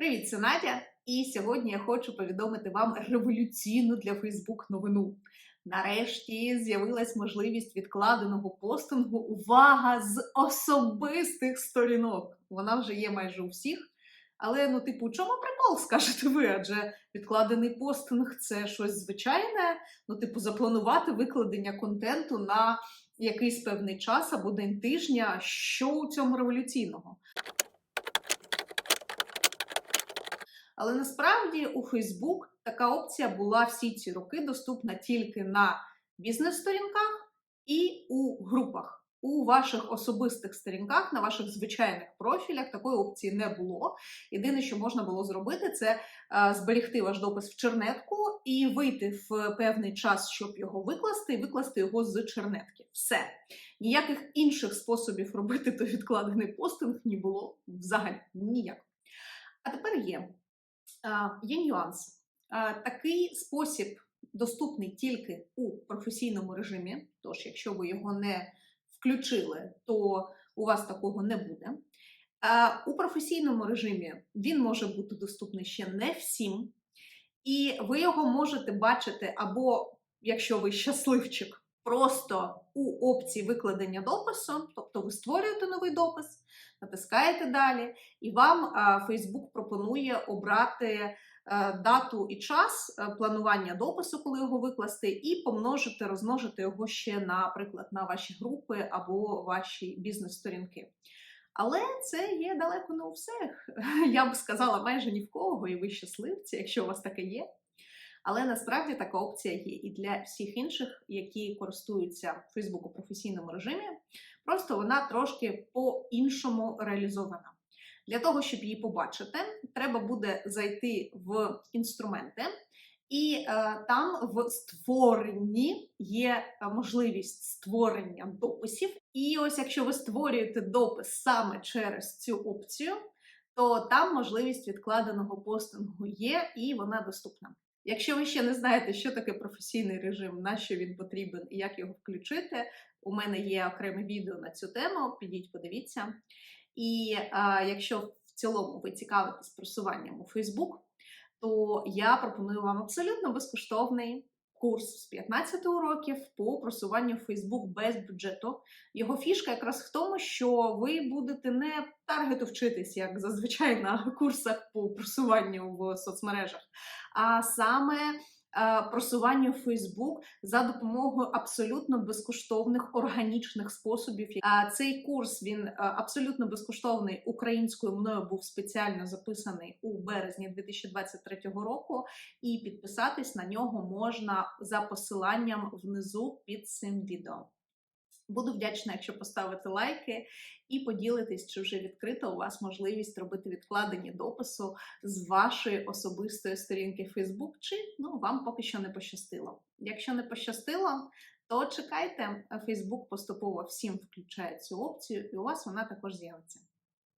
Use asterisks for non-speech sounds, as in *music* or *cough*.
Привіт, це Надя! І сьогодні я хочу повідомити вам революційну для Facebook новину. Нарешті з'явилась можливість відкладеного постингу. Увага з особистих сторінок. Вона вже є майже у всіх. Але, ну, типу, у чому прикол, *laughs* скажете ви? Адже відкладений постинг це щось звичайне. Ну, типу, запланувати викладення контенту на якийсь певний час або день тижня. Що у цьому революційного? Але насправді у Facebook така опція була всі ці роки доступна тільки на бізнес-сторінках і у групах. У ваших особистих сторінках, на ваших звичайних профілях такої опції не було. Єдине, що можна було зробити, це е, зберегти ваш допис в чернетку і вийти в певний час, щоб його викласти, і викласти його з чернетки. Все. Ніяких інших способів робити той відкладений постинг не було взагалі ніяк. А тепер є. Є нюанс. Такий спосіб доступний тільки у професійному режимі. Тож, якщо ви його не включили, то у вас такого не буде. У професійному режимі він може бути доступний ще не всім, і ви його можете бачити або, якщо ви щасливчик, просто у опції викладення допису, тобто ви створюєте новий допис, натискаєте далі, і вам Facebook пропонує обрати е, дату і час е, планування допису, коли його викласти, і помножити, розмножити його ще, наприклад, на ваші групи або ваші бізнес-сторінки. Але це є далеко не у всіх. *laughs* Я б сказала, майже ні в кого, і ви щасливці, якщо у вас таке є. Але насправді така опція є і для всіх інших, які користуються Facebook у професійному режимі. Просто вона трошки по-іншому реалізована. Для того, щоб її побачити, треба буде зайти в інструменти, і е, там в створенні є можливість створення дописів. І ось якщо ви створюєте допис саме через цю опцію, то там можливість відкладеного постингу є, і вона доступна. Якщо ви ще не знаєте, що таке професійний режим, на що він потрібен і як його включити, у мене є окреме відео на цю тему. Підіть, подивіться. І а, якщо в цілому ви цікавитесь просуванням у Facebook, то я пропоную вам абсолютно безкоштовний курс з 15 уроків по просуванню в Facebook без бюджету. Його фішка якраз в тому, що ви будете не таргету вчитись, як зазвичай на курсах по просуванню в соцмережах, а саме просуванню в Facebook за допомогою абсолютно безкоштовних органічних способів. Цей курс він абсолютно безкоштовний українською мною був спеціально записаний у березні 2023 року, і підписатись на нього можна за посиланням внизу під цим відео. Буду вдячна, якщо поставите лайки і поділитесь, чи вже відкрита у вас можливість робити відкладені допису з вашої особистої сторінки Facebook, чи ну вам поки що не пощастило. Якщо не пощастило, то чекайте, Facebook поступово всім включає цю опцію, і у вас вона також з'явиться.